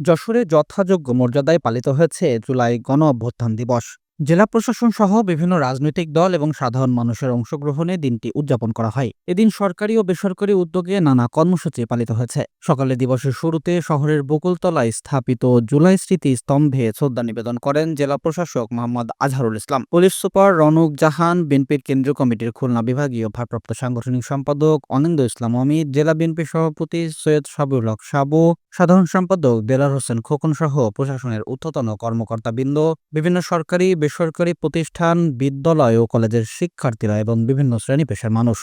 যশোরে যথাযোগ্য মর্যাদায় পালিত হয়েছে জুলাই গণ অভ্যুত্থান দিবস। জেলা প্রশাসন সহ বিভিন্ন রাজনৈতিক দল এবং সাধারণ মানুষের অংশগ্রহণে দিনটি উদযাপন করা হয়। এদিন সরকারি ও বেসরকারি উদ্যোগে নানা কর্মসূচি পালিত হয়েছে। সকালে দিবসের শুরুতে শহরের বকুলতলায় স্থাপিত জুলাই স্মৃতি স্তম্ভে শ্রদ্ধা নিবেদন করেন জেলা প্রশাসক মোহাম্মদ আজহারুল ইসলাম। পুলিশ সুপার রনক জাহান, বিএনপির কেন্দ্রীয় কমিটির খুলনা বিভাগীয় ভারপ্রাপ্ত সাংগঠনিক সম্পাদক অনিন্দ ইসলাম অমিত, জেলা বিএনপি সভাপতি সৈয়দ সাবিউল হক সাবু, সাধারণ সম্পাদক দেলার হোসেন খোকন সহ প্রশাসনের ঊর্ধ্বতন কর্মকর্তাবৃন্দ, বিভিন্ন সরকারি বেসরকারি প্রতিষ্ঠান, বিদ্যালয় ও কলেজের শিক্ষার্থীরা এবং বিভিন্ন শ্রেণি পেশার মানুষ।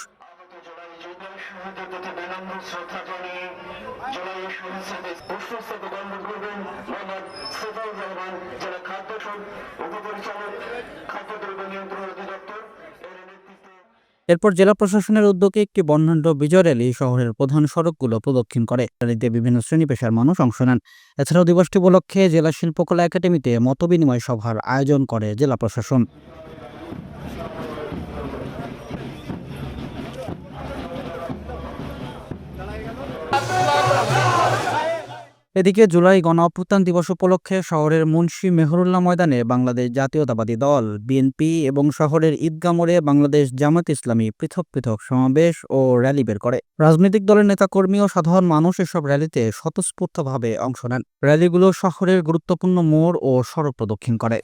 খাদ্য শহীদের প্রতি বিনম্র শ্রদ্ধা এরপর জেলা প্রশাসনের উদ্যোগে একটি বর্ণাঢ্য বিজয় র্যালি শহরের প্রধান সড়কগুলো প্রদক্ষিণ করে। র্যালিতে বিভিন্ন শ্রেণি পেশার মানুষ অংশ নেন। এছাড়াও দিবসটি উপলক্ষে জেলা শিল্পকলা একাডেমিতে মতবিনিময় সভার আয়োজন করে জেলা প্রশাসন। এদিকে জুলাই গণ অভ্যুত্থান দিবস উপলক্ষে শহরের মুন্সি মেহরুল্লাহ ময়দানে বাংলাদেশ জাতীয়তাবাদী দল, বিএনপি এবং শহরের ঈদগাহ মোড়ে বাংলাদেশ জামাত ইসলামী পৃথক পৃথক সমাবেশ ও র্যালি বের করে। রাজনৈতিক দলের নেতাকর্মী ও সাধারণ মানুষ এসব র্যালিতে স্বতঃস্ফূর্তভাবে অংশ নেন। র্যালিগুলো শহরের গুরুত্বপূর্ণ মোড় ও সড়ক প্রদক্ষিণ করে।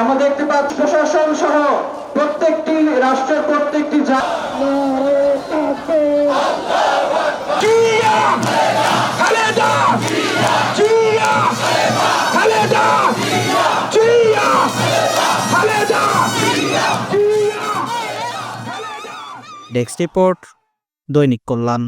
আমরা দেখতে পাচ্ছি প্রশাসন সহ প্রত্যেকটি রাষ্ট্রের প্রত্যেকটি! ডেস্ক রিপোর্ট দৈনিক কল্যাণ